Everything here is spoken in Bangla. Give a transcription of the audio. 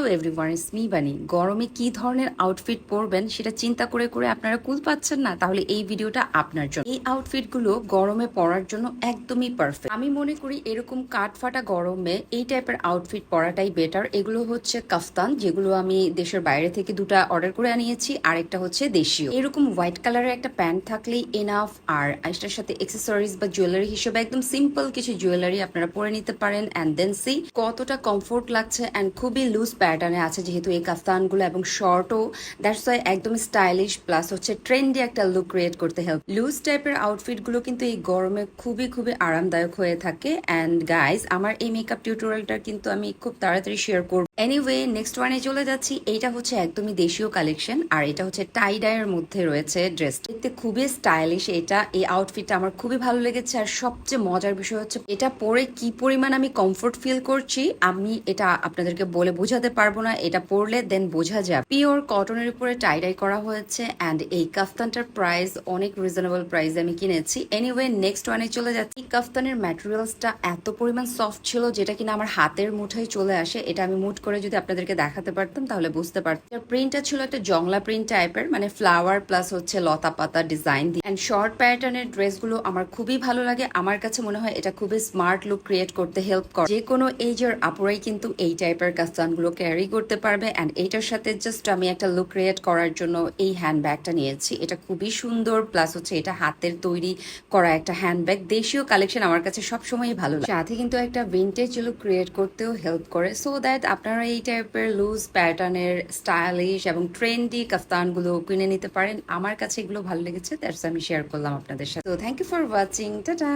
Hello everyone is me Bani গরমে কি ধরনের আউটফিট পরবেন সেটা চিন্তা করে করে আপনারা কুল পাচ্ছেন না? তাহলে এই ভিডিওটা আপনার জন্য। এই আউটফিটগুলো গরমে পরার জন্য একদমই পারফেক্ট আমি মনে করি এরকম কাঠ ফাটা গরমে এই টাইপের আউটফিট পরাটাই বেটার এগুলো হচ্ছে কাফতান, যেগুলো আমি দেশের বাইরে থেকে দুটো অর্ডার করে আনিয়েছি আর একটা হচ্ছে দেশীয়। এরকম হোয়াইট কালারের একটা প্যান্ট থাকলেই এনাফ আর এটার সাথে এক্সেসরিজ বা জুয়েলারি হিসেবে একদম সিম্পল কিছু জুয়েলারি আপনারা পরে নিতে পারেন। অ্যান্ড দেন সি কতটা কমফোর্ট লাগছে অ্যান্ড খুবই লুজ প্যাটার্নে আছে যেহেতু এই কাফতানগুলো এবং শর্টও দ্যাটস ওয়াই একদম স্টাইলিশ প্লাস হচ্ছে ট্রেন্ডি একটা লুক ক্রিয়েট করতে হেল্প লুজ টাইপের আউটফিটগুলো কিন্তু এই গরমে খুবই খুবই আরামদায়ক হয়ে থাকে। অ্যান্ড গাইজ আমার এই মেকআপ টিউটোরিয়ালটা কিন্তু আমি খুব তাড়াতাড়ি শেয়ার করব। এনিওয়ে নেক্সট ওয়ানে চলে যাচ্ছি। এইটা হচ্ছে একদমই দেশীয় কালেকশন আর এটা হচ্ছে টাই ডাইয়ের মধ্যে রয়েছে ড্রেস দেখতে খুবই স্টাইলিশ এটা। এই আউটফিটটা আমার খুবই ভালো লেগেছে, আর সবচেয়ে মজার বিষয় হচ্ছে এটা পরে কি পরিমাণ আমি কমফোর্ট ফিল করছি, আমি এটা আপনাদেরকে বলে বোঝাতে পারব না। এটা পরলে দেন বোঝা যাবে। পিওর কটনের উপরে টাই ডাই করা হয়েছে অ্যান্ড এই কাফতানটার প্রাইস অনেক রিজনেবল প্রাইসে আমি কিনেছি। এনিওয়ে নেক্সট ওয়ানে চলে যাচ্ছি। কাফতানের ম্যাটেরিয়ালসটা এত পরিমাণ সফট ছিল, যেটা কিনা আমার হাতের মুঠোয় চলে আসে, এটা আমি করে যদি আপনাদেরকে দেখাতে পারতাম, তাহলে বুঝতে পারতাম। প্রিন্টটা ছিল একটা জংলা প্রিন্ট টাইপের মানে ফ্লাওয়ার প্লাস হচ্ছে লতা পাতা ডিজাইন দিয়ে। অ্যান্ড শর্ট প্যাটার্নের ড্রেসগুলো আমার খুবই ভালো লাগে। আমার কাছে মনে হয় এটা খুবই স্মার্ট লুক ক্রিয়েট করতে হেল্প করে। যে কোনো এজের আপুরাই কিন্তু এই টাইপের কাস্তানগুলো ক্যারি করতে পারবে। অ্যান্ড এইটার সাথে জাস্ট আমি একটা লুক ক্রিয়েট করার জন্য এই হ্যান্ড ব্যাগটা নিয়েছি। এটা খুবই সুন্দর প্লাস হচ্ছে এটা হাতের তৈরি করা একটা হ্যান্ড ব্যাগ দেশীয় কালেকশন আমার কাছে সবসময় ভালো লাগে। সাথে কিন্তু একটা ভিন্টেজ লুক ক্রিয়েট করতেও হেল্প করে। সো দ্যাট আপনারা এই টাইপের লুজ প্যাটার্নের স্টাইলিশ এবং ট্রেন্ডি কাফতানগুলো কিনে নিতে পারেন। আমার কাছে এগুলো ভালো লেগেছে দ্যাটস আমি শেয়ার করলাম আপনাদের সাথে। তো thank you for watching tata!